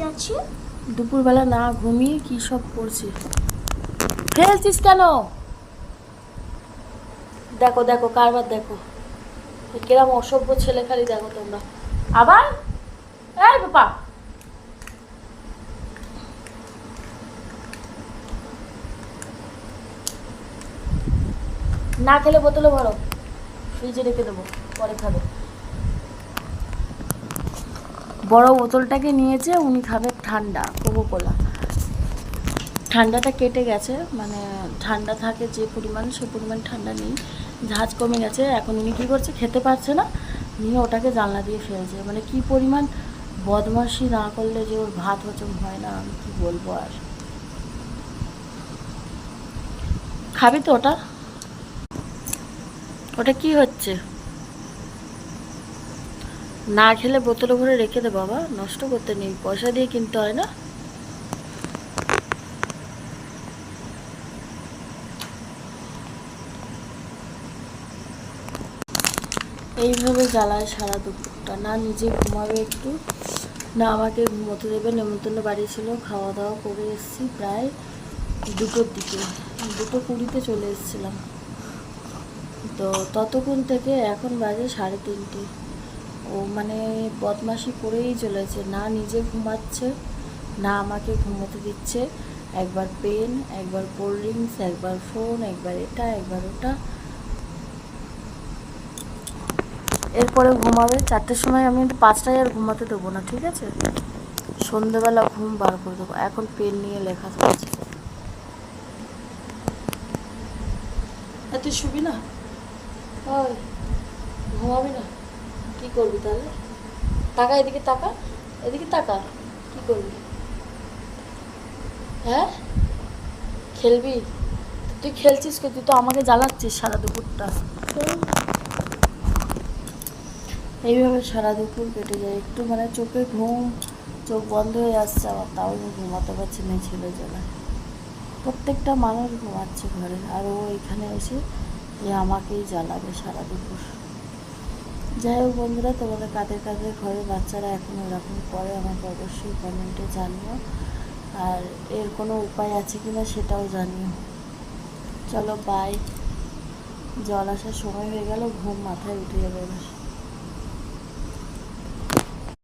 যাচ্ছি? দুপুরবেলা না ঘুমিয়ে কি সব করছি? খেলছিস কেন? দেখো দেখো, কারবার দেখো। কিরম অসভ্য ছেলে খালি দেখো তোমরা। আবার? এই বাবা! না খেলে বোতলে ভরো। ফ্রিজে রেখে দেবো, পরে খাবে। বড় বোতলটাকে নিয়েছে, উনি খাবে ঠান্ডা, কোকো কোলা। ঠান্ডাটা কেটে গেছে মানে ঠান্ডা থাকে যে পরিমাণ, সে পরিমাণ ঠান্ডা নেই, ঝাঁজ কমে গেছে। এখন উনি কী করছে, খেতে পারছে না, নিয়ে ওটাকে জানলা দিয়ে ফেলছে। মানে কি পরিমাণ বদমাশি না করলে যে ওর ভাত হজম হয় না, আমি কি বলব আর? খাবি তো ওটা? ওটা কি হচ্ছে? না খেলে বোতলে ভরে রেখে দে বাবা, নষ্ট করতে নেই, পয়সা দিয়ে কিনতে হয় না। এইভাবে জ্বালায় সারা দুপুরটা। না নিজে ঘুমাবে একটু, না আমাকে ঘুমোতে দেবে। নেমন্তন্ন বাড়ি ছিল, খাওয়া দাওয়া করে এসেছি প্রায় দুটোর দিকে। দুটো কুড়িতে চলে এসেছিলাম। তো ততক্ষণ থেকে এখন বাজে সাড়ে তিনটে। ও মানে বদমাশি করেই চলেছে। না নিজে ঘুমাচ্ছে, না আমাকে ঘুমোতে দিচ্ছে। একবার পেন, একবার কোল্ড ড্রিঙ্কস, একবার ফোন, একবার এটা, একবার ওটা। এরপরে ঘুমাবে। চারটের সময় আমি পাঁচটায় আর ঘুমাতে দেবো না, ঠিক আছে? সন্ধেবেলা ঘুম বার করে দেবো। এখন পেন নিয়ে লেখা চলছে তুই শুবি না? ঘুমাবি না? কি করবি তাহলে? টাকা এদিকে টাকা এদিকে টাকা কি করবি? হ্যাঁ? খেলবি? তুই খেলছিস কি তুই তো আমাকে জ্বালাচ্ছিস সারা দুপুরটা। এইভাবে সারা দুপুর কেটে যায়। একটু মানে চোখে ঘুম, চোখ বন্ধ হয়ে আসছে আবার, তাও আমি ঘুমাতে পারছি না ছেলে জ্বালায় প্রত্যেকটা মানুষ ঘুমাচ্ছে ঘরে, আর ও এখানে এসে যে আমাকেই জ্বালাবে সারা দুপুর। যাই হোক বন্ধুরা, তোমাদের কাদের কাদের ঘরে বাচ্চারা এখন ওরকম করে আমাকে অবশ্যই কমেন্টে জানিও। আর এর কোনো উপায় আছে কি না সেটাও জানিও। চলো বাই জল আসার সময় হয়ে গেল, ঘুম মাথায় উঠে যাবে এবার।